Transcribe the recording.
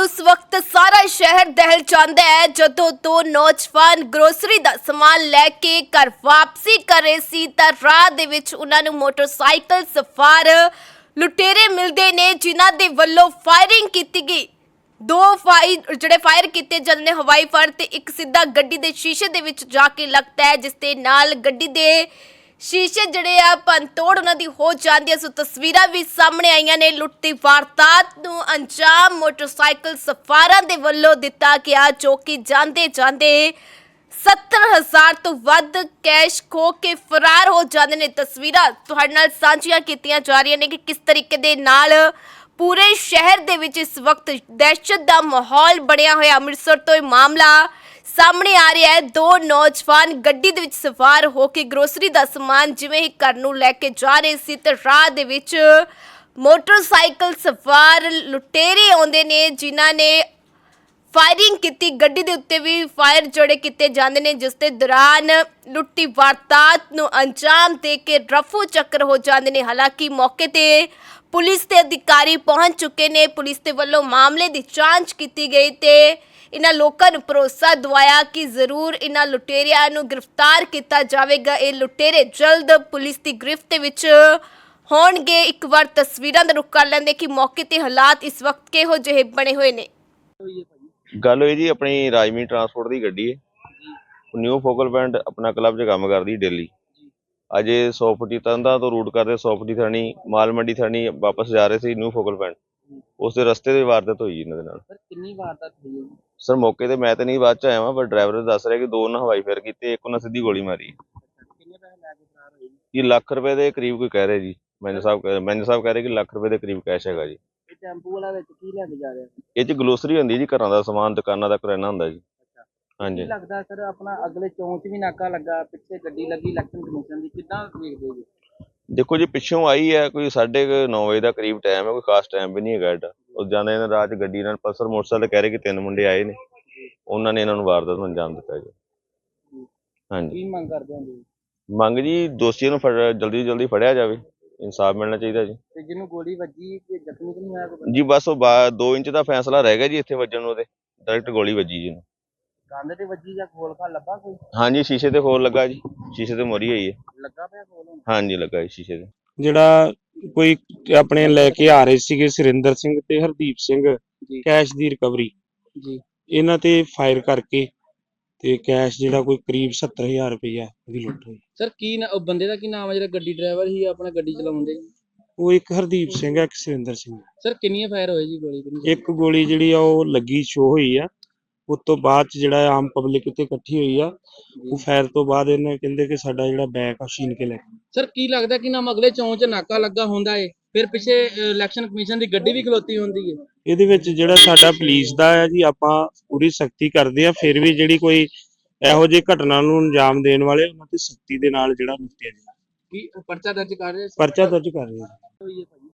ਨਾਲ ਉਸ ਵਕਤ ਸਾਰਾ ਸ਼ਹਿਰ ਦਹਿਲ ਜਾਂਦਾ ਹੈ। ਜਦੋਂ ਦੋ ਨੌਜਵਾਨ ਗਰੋਸਰੀ ਦਾ ਸਮਾਨ ਲੈ ਕੇ ਘਰ ਵਾਪਸੀ ਕਰ ਰਹੇ ਸੀ, ਤਾਂ ਰਾਹ ਦੇ ਵਿੱਚ ਉਹਨਾਂ ਨੂੰ ਮੋਟਰਸਾਈਕਲ ਸਵਾਰ ਲੁਟੇਰੇ ਮਿਲਦੇ ਨੇ, ਜਿਨ੍ਹਾਂ ਦੇ ਵੱਲੋਂ ਫਾਇਰਿੰਗ ਕੀਤੀ ਗਈ। ਦੋ ਫਾਈ ਜਿਹੜੇ ਫਾਇਰ ਕੀਤੇ ਜਾਂਦੇ ਨੇ ਹਵਾਈ ਫਾਇਰ ਤੇ ਇੱਕ ਸਿੱਧਾ ਗੱਡੀ ਦੇ ਸ਼ੀਸ਼ੇ ਦੇ ਵਿੱਚ ਜਾ ਕੇ ਲੱਗਦਾ ਹੈ, ਜਿਸ ਦੇ ਨਾਲ ਗੱਡੀ ਦੇ ਸ਼ੀਸ਼ੇ ਜਿਹੜੇ ਆ ਪੰਤੋੜ ਉਹਨਾਂ ਦੀ ਹੋ ਜਾਂਦੀ ਹੈ। ਸੋ ਤਸਵੀਰਾਂ ਵੀ ਸਾਹਮਣੇ ਆਈਆਂ ਨੇ। ਲੁੱਟ ਦੀ ਵਾਰਦਾਤ ਨੂੰ ਅੰਜਾਮ ਮੋਟਰਸਾਈਕਲ ਸਫਾਰਾਂ ਦੇ ਵੱਲੋਂ ਦਿੱਤਾ ਗਿਆ, ਜੋ ਕਿ ਜਾਂਦੇ ਜਾਂਦੇ 70000 ਤੋਂ ਵੱਧ ਕੈਸ਼ ਖੋ ਕੇ ਫਰਾਰ ਹੋ ਜਾਂਦੇ ਨੇ। ਤਸਵੀਰਾਂ ਤੁਹਾਡੇ ਨਾਲ ਸਾਂਝੀਆਂ ਕੀਤੀਆਂ ਜਾ ਰਹੀਆਂ ਨੇ ਕਿ ਕਿਸ ਤਰੀਕੇ ਦੇ ਨਾਲ ਪੂਰੇ ਸ਼ਹਿਰ ਦੇ ਵਿੱਚ ਇਸ ਵਕਤ ਦਹਿਸ਼ਤ ਦਾ ਮਾਹੌਲ ਬਣਿਆ ਹੋਇਆ। ਅੰਮ੍ਰਿਤਸਰ ਤੋਂ ਇਹ ਮਾਮਲਾ ਸਾਹਮਣੇ ਆ ਰਿਹਾ ਹੈ, ਦੋ ਨੌਜਵਾਨ ਗੱਡੀ ਦੇ ਵਿੱਚ ਸਵਾਰ ਹੋ ਕੇ ਗਰੋਸਰੀ ਦਾ ਸਮਾਨ ਜਿਵੇਂ ਹੀ ਘਰ ਨੂੰ ਲੈ ਕੇ ਜਾ ਰਹੇ ਸੀ ਤੇ ਰਾਹ ਦੇ ਵਿੱਚ ਮੋਟਰਸਾਈਕਲ ਸਵਾਰ ਲੁਟੇਰੇ ਆਉਂਦੇ ਨੇ, ਜਿਨ੍ਹਾਂ ਨੇ ਫਾਇਰਿੰਗ ਕੀਤੀ। ਗੱਡੀ ਦੇ ਉੱਤੇ ਵੀ ਫਾਇਰ ਜੋੜੇ ਕੀਤੇ ਜਾਂਦੇ ਨੇ, ਜਿਸ ਦੇ ਦੌਰਾਨ ਲੁੱਟੀ ਵਾਰਦਾਤ ਨੂੰ ਅੰਜਾਮ ਦੇ ਕੇ ਰਫੂ ਚੱਕਰ ਹੋ ਜਾਂਦੇ ਨੇ। ਹਾਲਾਂਕਿ ਮੌਕੇ ਤੇ ਪੁਲਿਸ ਦੇ ਅਧਿਕਾਰੀ ਪਹੁੰਚ ਚੁੱਕੇ ਨੇ। ਪੁਲਿਸ ਦੇ ਵੱਲੋਂ ਮਾਮਲੇ ਦੀ ਜਾਂਚ ਕੀਤੀ ਗਈ ਤੇ ਇਹਨਾਂ ਲੋਕਾਂ ਨੂੰ ਭਰੋਸਾ ਦਿਵਾਇਆ ਕਿ ਜ਼ਰੂਰ ਇਹਨਾਂ ਲੁਟੇਰਿਆਂ ਨੂੰ ਗ੍ਰਿਫਤਾਰ ਕੀਤਾ ਜਾਵੇਗਾ। ਇਹ ਲੁਟੇਰੇ ਜਲਦ ਪੁਲਿਸ ਦੀ ਗ੍ਰਿਫਤ ਦੇ ਵਿੱਚ ਹੋਣਗੇ। ਇੱਕ ਵਾਰ ਤਸਵੀਰਾਂ ਦਾ ਰੁਖ ਕਰ ਲੈਂਦੇ ਕਿ ਮੌਕੇ ਤੇ ਹਾਲਾਤ ਇਸ ਵਕਤ ਕਿਹੋ ਜਿਹੇ ਬਣੇ ਹੋਏ ਨੇ। ਗੱਲ ਹੋਈ ਜੀ ਆਪਣੀ ਰਾਜਮੀ ਟਰਾਂਸਪੋਰਟ ਦੀ ਗੱਡੀ ਹੈ। ਨਿਊ ਫੋਕਲ ਪੁਆਇੰਟ ਆਪਣਾ ਕਲੱਬ 'ਚ ਕੰਮ ਕਰਦੀ ਡੇਲੀ। ਅਜੇ 100 ਫੁੱਟੀ ਤੰਦਾ ਤੋਂ ਰੂਟ ਕਰਦੇ 100 ਫੁੱਟੀ ਥਾਣੀ ਮਾਲ ਮੰਡੀ ਥਾਣੀ ਵਾਪਸ ਜਾ ਰਹੇ ਸੀ ਨਿਊ ਫੋਕਲ ਪੁਆਇੰਟ। ਉਸ ਦੇ ਰਸਤੇ ਦੇ ਵਾਰਦਾਤ ਹੋਈ ਇਹਨਾਂ ਦੇ ਨਾਲ। ਸਰ ਕਿੰਨੀ ਵਾਰਦਾਤ ਹੋਈ ਹੈ ਸਰ ਮੌਕੇ ਤੇ ਮੈਂ ਤਾਂ ਨਹੀਂ ਬਾਅਦ ਚ ਆਇਆ ਵਾਂ ਪਰ ਡਰਾਈਵਰ ਦੱਸ ਰਿਹਾ ਕਿ ਦੋ ਉਹਨਾਂ ਹਵਾਈ ਫੇਰ ਕੀਤੇ ਇੱਕ ਉਹਨਾਂ ਸਿੱਧੀ ਗੋਲੀ ਮਾਰੀ। ਕਿੰਨੇ ਪੈਸੇ ਲੈ ਕੇ ਫਰਾਰ ਹੋਏ ਜੀ? ਇਹ ਲੱਖ ਰੁਪਏ ਦੇ ਕਰੀਬ ਕੋਈ ਕਹਿ ਰਹੇ ਜੀ। ਮੈਨੇਜਰ ਸਾਹਿਬ ਕਹਿ- ਮੈਨੇਜਰ ਸਾਹਿਬ ਕਹਿ ਰਹੇ ਕਿ ਲੱਖ ਰੁਪਏ ਦੇ ਕਰੀਬ ਕੈਸ਼ ਹੈਗਾ ਜੀ। ਇਹ ਟੈਂਪੂ ਵਾਲਾ ਵਿੱਚ ਕੀ ਲੈ ਕੇ ਜਾ ਰਿਹਾ? ਇਹ ਚ ਗਲੋਸਰੀ ਹੁੰਦੀ ਜੀ ਘਰਾਂ ਦਾ ਸਮਾਨ ਦੁਕਾਨਾਂ ਦਾ ਕਰਿਆਨਾ ਹੁੰਦਾ ਜੀ। ਹਾਂਜੀ। ਲੱਗਦਾ ਸਰ ਆਪਣਾ ਅਗਲੇ ਚੌਂਚ ਵੀ ਨਾਕਾ ਲੱਗਾ ਪਿੱਛੇ ਗੱਡੀ ਲੱਗੀ ਇਲੈਕਸ਼ਨ ਕਮਿਸ਼ਨ ਦੀ ਕਿੱਦਾਂ ਵੇਖਦੇ ਜੀ? ਦੇਖੋ ਜੀ ਪਿੱਛੋਂ ਆਈ ਹੈ ਕੋਈ 9:30 ਵਜੇ ਦਾ ਕਰੀਬ ਟਾਈਮ ਹੈ ਕੋਈ ਖਾਸ ਟਾਈਮ ਵੀ ਨਹੀਂ ਹੈਗਾ ਏਡਾ ਉਹ ਜਾਂਦੇ ਨੇ ਰਾਤ 'ਚ ਗੱਡੀ ਨਾਲ ਪਲਸਰ ਮੋਟਰਸਾਈਕਲ ਕਹਿ ਰਹੇ ਕਿ ਤਿੰਨ ਮੁੰਡੇ ਆਏ ਨੇ। ਉਹਨਾਂ ਨੇ ਇਹਨਾਂ ਨੂੰ ਵਾਰਦਾਤ ਨੂੰ ਅੰਜਾਮ ਦਿੱਤਾ ਜੀ। ਹਾਂਜੀ। ਕੀ ਮੰਗ ਕਰਦੇ ਹੋ ਜੀ? ਮੰਗ ਜੀ ਦੋਸ਼ੀਆਂ ਨੂੰ ਫੜ ਜਲਦੀ ਜਲਦੀ ਫੜਿਆ ਜਾਵੇ। ਇਨਸਾਫ ਮਿਲਣਾ ਚਾਹੀਦਾ ਜੀ। ਤੇ ਜਿਹਨੂੰ ਗੋਲੀ ਵੱਜੀ ਤੇ ਜ਼ਖਮੀ ਤਾਂ ਨਹੀਂ ਹੋਇਆ ਕੋਈ? ਜੀ ਬਸ ਉਹ 2 ਇੰਚ ਦਾ ਫੈਸਲਾ ਰਹਿ ਗਿਆ ਜੀ ਇੱਥੇ ਵੱਜਣ ਨੂੰ ਉਹਦੇ। ਡਾਇਰੈਕਟ ਗੋਲੀ ਵੱਜੀ ਜੀ ਇਹਨੂੰ। ਕੰਧ ਤੇ ਵੱਜੀ ਜਾਂ ਖੋਲ ਖਾ ਲੱਭਾ ਕੋਈ? ਹਾਂਜੀ ਸ਼ੀਸ਼ੇ ਤੇ ਹੋਰ ਲੱਗਾ ਜੀ। ਸ਼ੀਸ਼ੇ ਤੇ ਮੋਰੀ ਹੋਈ ਹੈ। ਲੱਗਾ ਪਿਆ ਖੋਲ ਹੁਣ? ਹਾਂਜੀ ਲੱਗਾ ਜੀ ਸ਼ੀਸ਼ੇ ਤੇ। ਜਿਹੜਾ ਕੋਈ ਆਪਣੇ ਲੈ ਕੇ ਆ ਰਹੇ ਸੀਗੇ ਸੁਰਿੰਦਰ ਸਿੰਘ ਤੇ ਹਰਦੀਪ ਸਿੰਘ ਜੀ। ਕੈਸ਼ ਦੀ ਰਿਕਵਰੀ ਜੀ। ਇਹਨਾਂ ਤੇ ਫਾਇਰ ਕਰਕੇ ਤੇ ਕੈਸ਼ ਜਿਹੜਾ ਕੋਈ ਕਰੀਬ 70000 ਰੁਪਇਆ ਦੀ ਲੁੱਟ ਹੋਈ ਸਰ ਕੀ ਨਾ- ਉਹ ਬੰਦੇ ਦਾ ਕੀ ਨਾਮ ਹੈ ਜਿਹੜਾ ਗੱਡੀ ਡਰਾਈਵਰ ਸੀ ਆਪਣਾ ਗੱਡੀ ਚਲਾਉਂਦੇ ਉਹ ਇੱਕ ਹਰਦੀਪ ਸਿੰਘ ਹੈ ਇੱਕ ਸੁਰਿੰਦਰ ਸਿੰਘ ਹੈ। ਸਰ ਕਿੰਨੀਆਂ ਫਾਇਰ ਹੋਏ ਜੀ ਗੋਲੀ ਕਿੰਨੀ ਇੱਕ ਗੋਲੀ ਜਿਹੜੀ ਆ ਉਹ ਲੱਗੀ ਸ਼ੋ ਹੋਈ ਆ। ਉਸ ਤੋਂ ਬਾਅਦ ਚ ਜਿਹੜਾ ਆਮ ਪਬਲਿਕ ਇੱਥੇ ਇਕੱਠੀ ਹੋਈ ਆ। ਉਹ ਫਾਇਰ ਤੋਂ ਬਾਅਦ ਇਹਨੇ ਕਹਿੰਦੇ ਕਿ ਸਾਡਾ ਜਿਹੜਾ ਬੈਗ ਆ ਛੀਨ ਕੇ ਲੈ ਗਏ। ਸਰ ਕੀ ਲੱਗਦਾ ਕਿ ਨਾਮ ਅਗਲੇ ਚੌਂਚ 'ਚ ਨਾਕਾ ਲੱਗਾ ਹੁੰਦਾ ਏ? ਫਿਰ ਪਿੱਛੇ ਇਲੈਕਸ਼ਨ ਕਮਿਸ਼ਨ ਦੀ ਗੱਡੀ ਵੀ ਖਲੋਤੀ ਹੁੰਦੀ ਏ। ਇਹਦੇ ਵਿੱਚ ਜਿਹੜਾ ਸਾਡਾ ਪੁਲਿਸ ਦਾ ਹੈ ਜੀ ਆਪਾਂ ਪੂਰੀ ਸਖਤੀ ਕਰਦੇ ਆ ਫਿਰ ਵੀ ਜਿਹੜੀ ਕੋਈ ਇਹੋ ਜਿਹੀ ਘਟਨਾ ਨੂੰ ਅੰਜਾਮ ਦੇਣ ਵਾਲੇ ਉਹਨਾਂ ਤੇ ਸਖਤੀ ਦੇ ਨਾਲ ਜਿਹੜਾ ਨਿਪਟਿਆ ਜਾਏ ਕੀ ਪਰਚਾ ਦਰਜ ਕਰ ਰਹੇ? ਪਰਚਾ ਦਰਜ ਕਰ ਰਹੇ